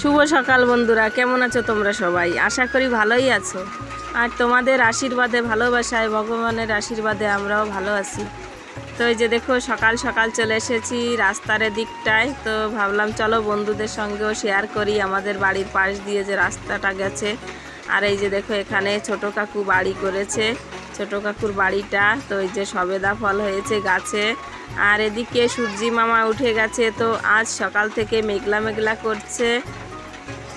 শুভ সকাল বন্ধুরা, কেমন আছো তোমরা সবাই? আশা করি ভালোই আছো। আর তোমাদের আশীর্বাদে, ভালোবাসায়, ভগবানের আশীর্বাদে আমরাও ভালো আছি। তো এই যে দেখো, সকাল সকাল চলে এসেছি রাস্তার দিকটায় তো ভাবলাম, চলো বন্ধুদের সঙ্গেও শেয়ার করি। আমাদের বাড়ির পাশ দিয়ে যে রাস্তাটা গেছে। আর এই যে দেখো, এখানে ছোট কাকু বাড়ি করেছে। ছোট কাকুর বাড়িটা, তো এই যে সবেদা ফল হয়েছে গাছে। আর এদিকে সূর্যি মামা উঠে গেছে। তো আজ সকাল থেকে মেঘলা মেঘলা করছে।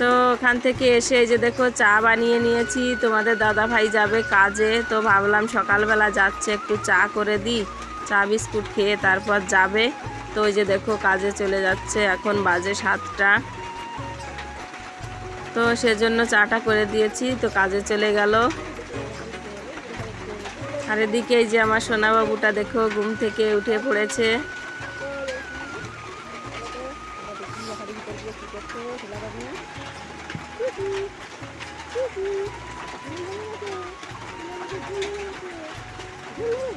তো ওখান থেকে এসে এই যে দেখো চা বানিয়ে নিয়েছি। তোমাদের দাদা ভাই যাবে কাজে, তো ভাবলাম সকালবেলা যাচ্ছে, একটু চা করে দিই, চা বিস্কুট খেয়ে তারপর যাবে। তো ওই যে দেখো কাজে চলে যাচ্ছে, এখন বাজে সাতটা। তো সেজন্য চাটা করে দিয়েছি, তো কাজে চলে গেল। আর এদিকে এই যে আমার সোনাবাবুটা দেখো ঘুম থেকে উঠে পড়েছে।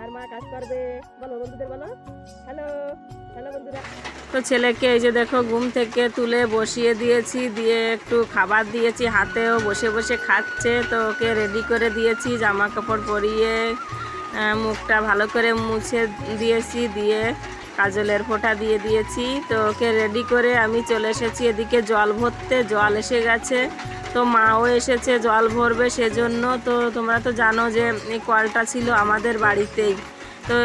আর মা কাজ করবে। বলো, বন্ধুদের বলো। হ্যালো হ্যালো বন্ধুরা। তো ছেলেকে এই যে দেখো, ঘুম থেকে তুলে বসিয়ে দিয়েছি, দিয়ে একটু খাবার দিয়েছি, হাতেও বসে বসে খাচ্ছে, তো ওকে রেডি করে দিয়েছি জামা কাপড় পরিয়ে মুখটা ভালো করে মুছে দিয়েছি, দিয়ে কাজলের ফোঁটা দিয়ে দিয়েছি, তো ওকে রেডি করে আমি চলে এসেছি এদিকে জল ভরতে, জল এসে গেছে। তো মাও এসেছে, জল ভরবে সেজন্য। তো তোমরা তো জানো যে এই কলটা ছিল আমাদের বাড়িতেই। তো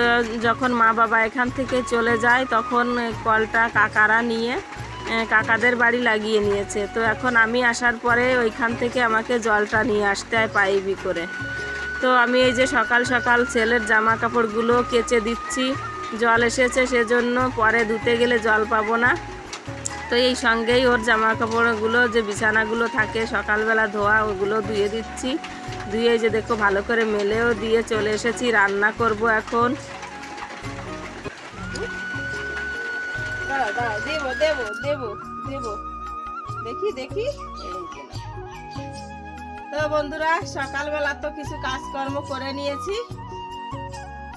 যখন মা বাবা এখান থেকে চলে যায়, তখন কলটা কাকারা নিয়ে কাকাদের বাড়ি লাগিয়ে নিয়েছে। তো এখন আমি আসার পরে ওইখান থেকে আমাকে জলটা নিয়ে আসতে হয় পাইবি করে। তো আমি এই যে সকাল সকাল ছেলের জামা কাপড়গুলো কেচে দিচ্ছি, জল এসেছে সেজন্য পরে ধুতে গেলে জল পাবো না। তো এই সঙ্গেই ওর জামা কাপড়গুলো যে বিছানাগুলো থাকে সকালবেলা ধোয়া ওগুলো ধুয়ে দিচ্ছি ধুয়ে যে দেখো ভালো করে মেলেও দিয়ে চলে এসেছি রান্না করব এখন দেখি দেখি। তো বন্ধুরা সকালবেলা তো কিছু কাজকর্ম করে নিয়েছি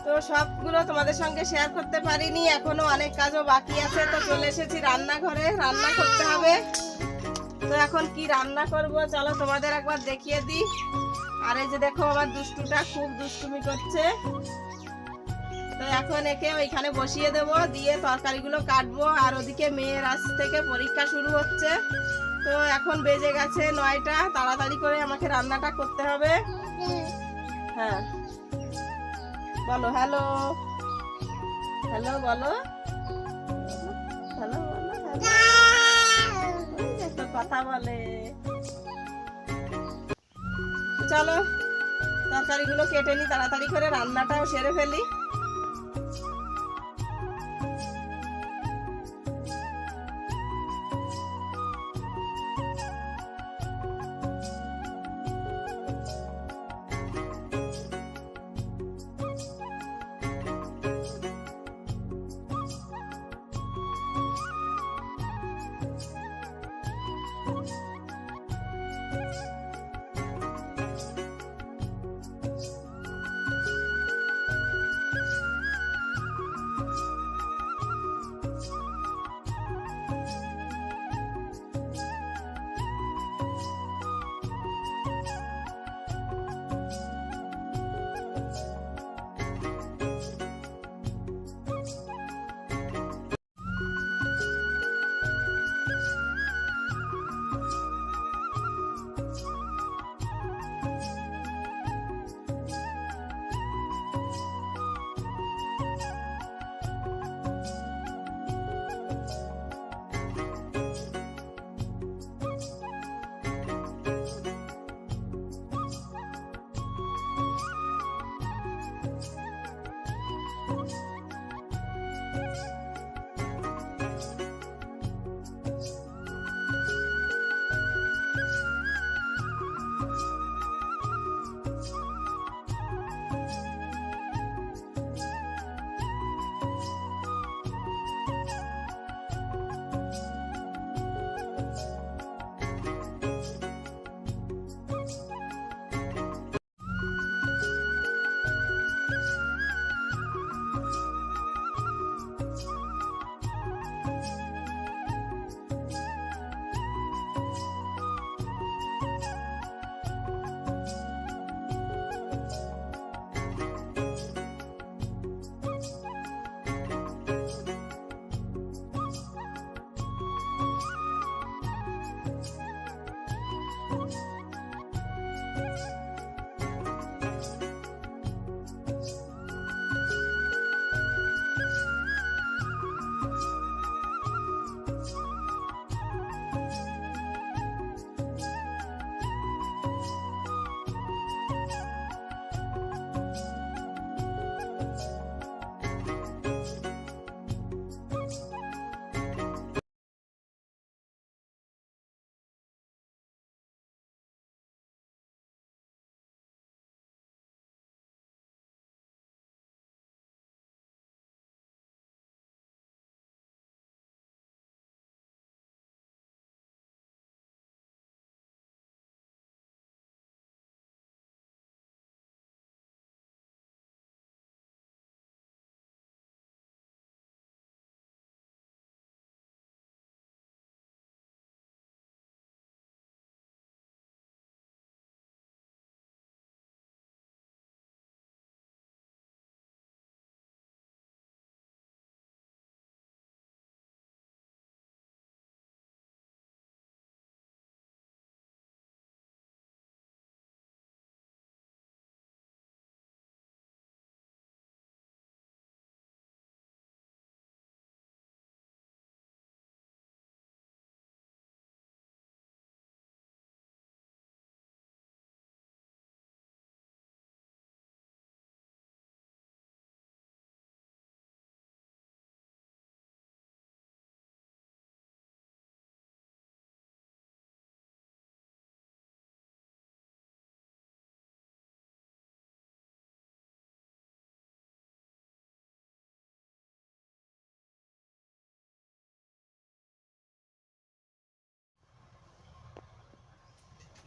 তো সবগুলো তোমাদের সঙ্গে শেয়ার করতে পারিনি, এখনও অনেক কাজও বাকি আছে, তো চলে এসেছি রান্নাঘরে, রান্না করতে হবে। তো এখন কি রান্না করব, চলো তোমাদের একবার দেখিয়ে দিই। আর এই যে দেখো, আমার দুষ্টুটা খুব দুষ্টুমি করছে। তো এখন একে ওইখানে বসিয়ে দেব, দিয়ে তরকারিগুলো কাটবো, আর ওদিকে মেয়ের আজ থেকে পরীক্ষা শুরু হচ্ছে। তো এখন বেজে গেছে নয়টা, তাড়াতাড়ি করে আমাকে রান্নাটা করতে হবে। হ্যাঁ। বলো হ্যালো হ্যালো বলো। হ্যালো বলো হ্যালো কথা বলে। চলো তরকারিগুলো কেটে নি তাড়াতাড়ি করে রান্নাটাও সেরে ফেলি।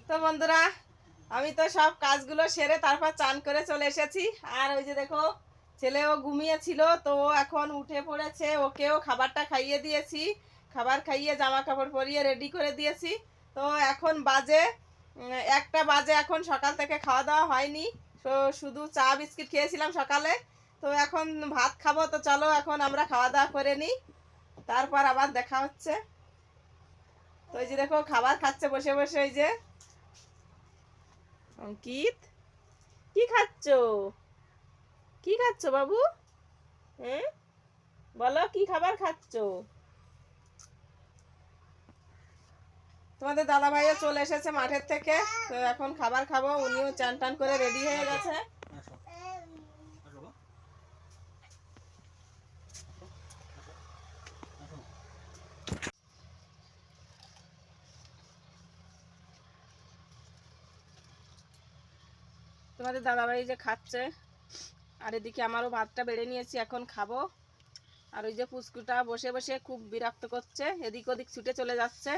তো বন্ধুরা, আমি তো সব কাজগুলো সেরে তারপর চান করে চলে এসেছি। আর ওই যে দেখো, ছেলেও ঘুমিয়েছিল, তো এখন উঠে পড়েছে, ওকেও খাবারটা খাইয়ে দিয়েছি। খাবার খাইয়ে জামা কাপড় পরিয়ে রেডি করে দিয়েছি। তো এখন বাজে একটা বাজে এখন, সকাল থেকে খাওয়া দাওয়া হয়নি। তো শুধু চা বিস্কিট খেয়েছিলাম সকালে। তো এখন ভাত খাব, তো চলো এখন আমরা খাওয়া দাওয়া করে নিই। তারপর আবার দেখা হচ্ছে। তো এই যে দেখো, খাবার খাচ্ছে বসে বসে ওই যে অঙ্কিত, কি খাচ্ছ? কি খাচ্ছ বাবু? হ্যাঁ? বলো, কি খাবার খাচ্ছ? তোমাদের দাদা ভাইও চলে এসেছে মাঠের থেকে, তো এখন খাবার খাব, উনিও চান টান করে রেডি হয়ে গেছে। তোমাদের দাদাভাই যে খাচ্ছে, আর এদিকে আমারও ভাতটা বেড়ে নিয়েছি, এখন খাব। আর ওই যে পুচকুটা বসে বসে খুব বিরক্ত করছে, এদিক ওদিক ছুটে চলে যাচ্ছে।